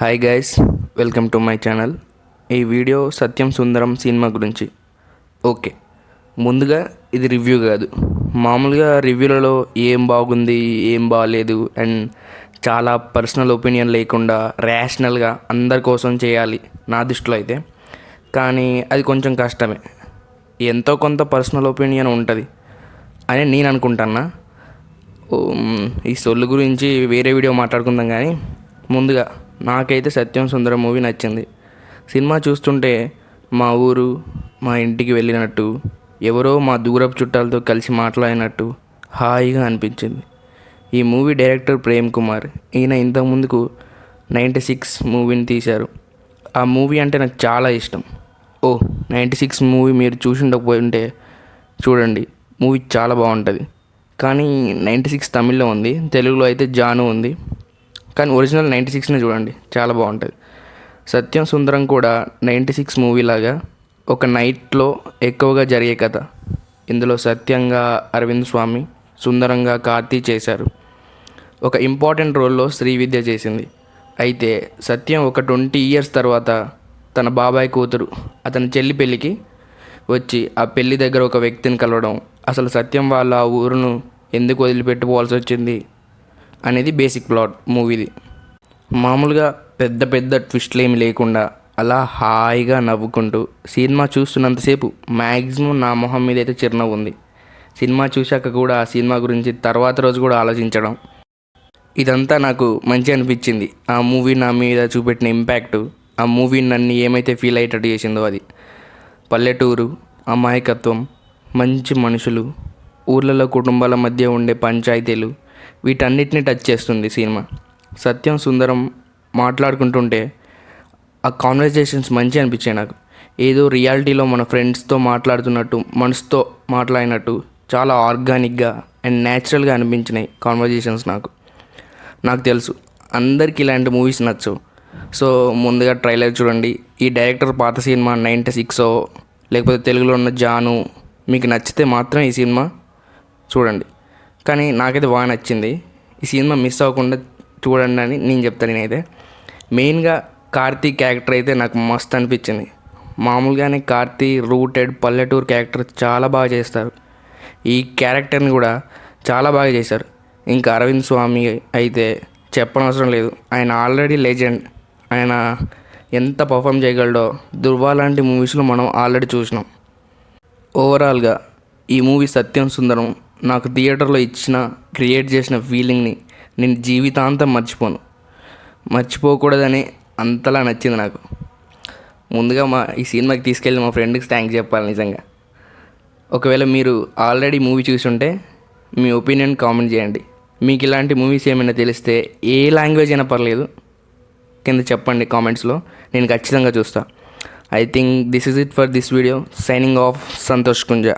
Hi guys welcome to my channel ఈ video Satyam Sundaram cinema గురించి. Okay ముందుగా ఇది రివ్యూ కాదు. మామూలుగా రివ్యూలలో ఏం బాగుంది ఏం బాగాలేదు అండ్ చాలా పర్సనల్ ఒపీనియన్ లేకుండా ర్యాషనల్గా అందరి కోసం చేయాలి నా దృష్టిలో అయితే. కానీ అది కొంచెం కష్టమే. ఎంతో కొంత పర్సనల్ ఒపీనియన్ ఉంటుంది అని నేను అనుకుంటున్నా. ఈ సొల్లు గురించి వేరే వీడియో మాట్లాడుకుందాం కానీ ముందుగా నాకైతే సత్యం సుందరం మూవీ నచ్చింది. సినిమా చూస్తుంటే మా ఊరు మా ఇంటికి వెళ్ళినట్టు ఎవరో మా దూరపు చుట్టాలతో కలిసి మాట్లాడినట్టు హాయిగా అనిపించింది. ఈ మూవీ డైరెక్టర్ ప్రేమ్ కుమార్. ఈయన ఇంతకుముందుకు నైంటీ సిక్స్ మూవీని తీశారు. ఆ మూవీ అంటే నాకు చాలా ఇష్టం. ఓ నైంటీ సిక్స్ మూవీ మీరు చూసి చూడండి. మూవీ చాలా బాగుంటుంది. కానీ నైంటీ సిక్స్ తమిళ్ళో ఉంది తెలుగులో అయితే జాను ఉంది. కానీ ఒరిజినల్ నైంటీ సిక్స్ని చూడండి. చాలా బాగుంటుంది. సత్యం సుందరం కూడా నైంటీ సిక్స్ మూవీ లాగా ఒక నైట్లో ఎక్కువగా జరిగే కథ. ఇందులో సత్యంగా అరవింద్ స్వామి సుందరంగా కార్తీ చేశారు. ఒక ఇంపార్టెంట్ రోల్లో శ్రీవిద్య చేసింది. అయితే సత్యం ఒక ట్వంటీ ఇయర్స్ తర్వాత తన బాబాయ్ కూతురు అతని చెల్లి పెళ్ళికి వచ్చి ఆ పెళ్ళి దగ్గర ఒక వ్యక్తిని కలవడం. అసలు సత్యం వాళ్ళ ఆ ఊరును ఎందుకు వదిలిపెట్టుకోవాల్సి వచ్చింది? అనేది బేసిక్ ప్లాట్ మూవీది. మామూలుగా పెద్ద పెద్ద ట్విస్ట్లు ఏమి లేకుండా అలా హాయిగా నవ్వుకుంటూ సినిమా చూస్తున్నంతసేపు మ్యాక్సిమం నా మొహం మీద అయితే చిరునవ్వు ఉంది. సినిమా చూశాక కూడా ఆ సినిమా గురించి తర్వాత రోజు కూడా ఆలోచించడం. ఇదంతా నాకు మంచి అనిపించింది. ఆ మూవీ నా మీద చూపెట్టిన ఇంపాక్ట్ ఆ మూవీ నన్ను ఏమైతే ఫీల్ అయ్యేటట్టు చేసిందో అది. పల్లెటూరు అమాయకత్వం మంచి మనుషులు ఊర్లలో కుటుంబాల మధ్య ఉండే పంచాయతీలు వీటన్నిటిని టచ్ చేస్తుంది సినిమా. సత్యం సుందరం మాట్లాడుకుంటుంటే ఆ కాన్వర్జేషన్స్ మంచి అనిపించాయి నాకు. ఏదో రియాలిటీలో మన ఫ్రెండ్స్తో మాట్లాడుతున్నట్టు మనసుతో మాట్లాడినట్టు చాలా ఆర్గానిక్గా అండ్ న్యాచురల్గా అనిపించినాయి కాన్వర్జేషన్స్ నాకు. నాకు తెలుసు అందరికి ఇలాంటి మూవీస్ నచ్చవు. సో ముందుగా ట్రైలర్ చూడండి. ఈ డైరెక్టర్ పాత సినిమా నైంటీ సిక్సో లేకపోతే తెలుగులో ఉన్న జాను మీకు నచ్చితే మాత్రం ఈ సినిమా చూడండి. కానీ నాకైతే బాగా నచ్చింది. ఈ సినిమా మిస్ అవ్వకుండా చూడండి అని నేను చెప్తాను నేనైతే. మెయిన్గా కార్తీక్ క్యారెక్టర్ అయితే నాకు మస్త్ అనిపించింది. మామూలుగానే కార్తీ రూటెడ్ పల్లెటూరు క్యారెక్టర్ చాలా బాగా చేస్తారు. ఈ క్యారెక్టర్ని కూడా చాలా బాగా చేశారు. ఇంకా అరవింద్ స్వామి అయితే చెప్పనవసరం లేదు. ఆయన ఆల్రెడీ లెజెండ్. ఆయన ఎంత పర్ఫామ్ చేయగలడో దుర్వా లాంటి మూవీస్లో మనం ఆల్రెడీ చూసినాం. ఓవరాల్గా ఈ మూవీ సత్యం సుందరం. నాకు థియేటర్లో ఇచ్చిన క్రియేట్ చేసిన ఫీలింగ్ని నేను జీవితాంతం మర్చిపోను. మర్చిపోకూడదని అంతలా నచ్చింది నాకు. ముందుగా మా ఈ సినిమాకి తీసుకెళ్ళి మా ఫ్రెండ్కి థ్యాంక్స్ చెప్పాలి నిజంగా. ఒకవేళ మీరు ఆల్రెడీ మూవీ చూసుంటే మీ ఒపీనియన్ కామెంట్ చేయండి. మీకు ఇలాంటి మూవీస్ ఏమైనా తెలిస్తే ఏ లాంగ్వేజ్ అయినా పర్లేదు. కింద చెప్పండి కామెంట్స్లో. నేను ఖచ్చితంగా చూస్తాను I think this is it for this video signing off Santosh Kunja